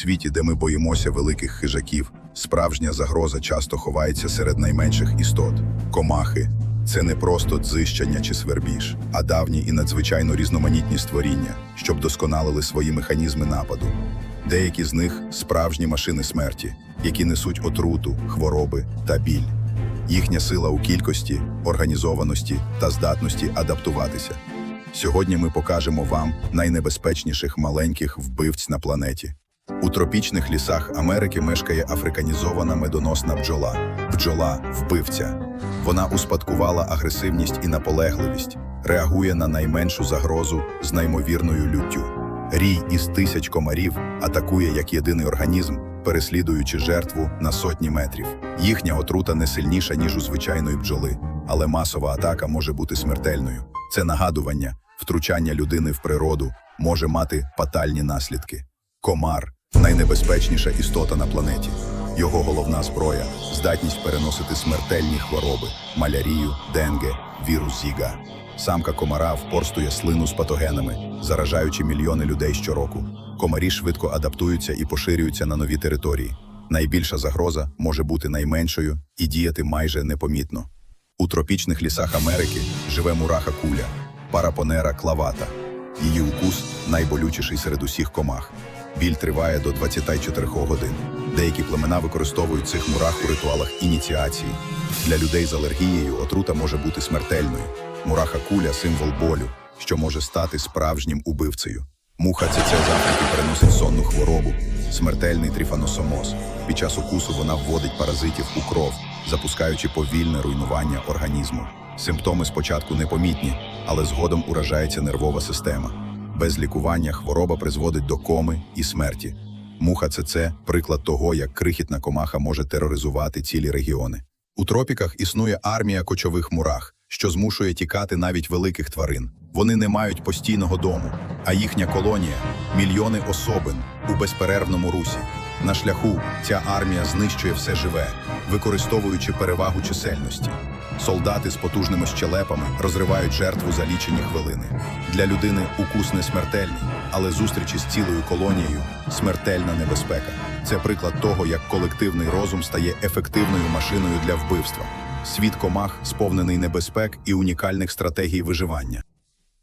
світі, де ми боїмося великих хижаків, справжня загроза часто ховається серед найменших істот. Комахи це не просто дзищання чи свербіж, а давні і надзвичайно різноманітні створіння, що вдосконалили свої механізми нападу. Деякі з них справжні машини смерті, які несуть отруту, хвороби та біль. Їхня сила у кількості, організованості та здатності адаптуватися. Сьогодні ми покажемо вам найнебезпечніших маленьких вбивць на планеті. У тропічних лісах Америки мешкає африканізована медоносна бджола. Бджола вбивця. Вона успадкувала агресивність і наполегливість, реагує на найменшу загрозу з неймовірною люттю. Рій із тисяч комарів атакує як єдиний організм, переслідуючи жертву на сотні метрів. Їхня отрута не сильніша, ніж у звичайної бджоли, але масова атака може бути смертельною. Це нагадування, втручання людини в природу може мати фатальні наслідки. Комар найнебезпечніша істота на планеті. Його головна зброя здатність переносити смертельні хвороби, малярію, денге, вірус Зіга. Самка комара впорстує слину з патогенами, заражаючи мільйони людей щороку. Комарі швидко адаптуються і поширюються на нові території. Найбільша загроза може бути найменшою і діяти майже непомітно. У тропічних лісах Америки живе мураха куля, парапонера клавата. Її укус найболючіший серед усіх комах. Біль триває до 24 годин. Деякі племена використовують цих мурах у ритуалах ініціації. Для людей з алергією отрута може бути смертельною. Мураха куля символ болю, що може стати справжнім убивцею. Муха цеця з Африки переносить сонну хворобу, смертельний трифаносомоз. Під час укусу вона вводить паразитів у кров, запускаючи повільне руйнування організму. Симптоми спочатку непомітні, але згодом уражається нервова система. Без лікування хвороба призводить до коми і смерті. Муха ЦЦ – приклад того, як крихітна комаха може тероризувати цілі регіони. У тропіках існує армія кочових мурах, що змушує тікати навіть великих тварин. Вони не мають постійного дому, а їхня колонія мільйони особин у безперервному русі. На шляху ця армія знищує все живе, використовуючи перевагу чисельності. Солдати з потужними щелепами розривають жертву за лічені хвилини. Для людини укус не смертельний, але зустрічі з цілою колонією смертельна небезпека. Це приклад того, як колективний розум стає ефективною машиною для вбивства. Світ комах сповнений небезпек і унікальних стратегій виживання.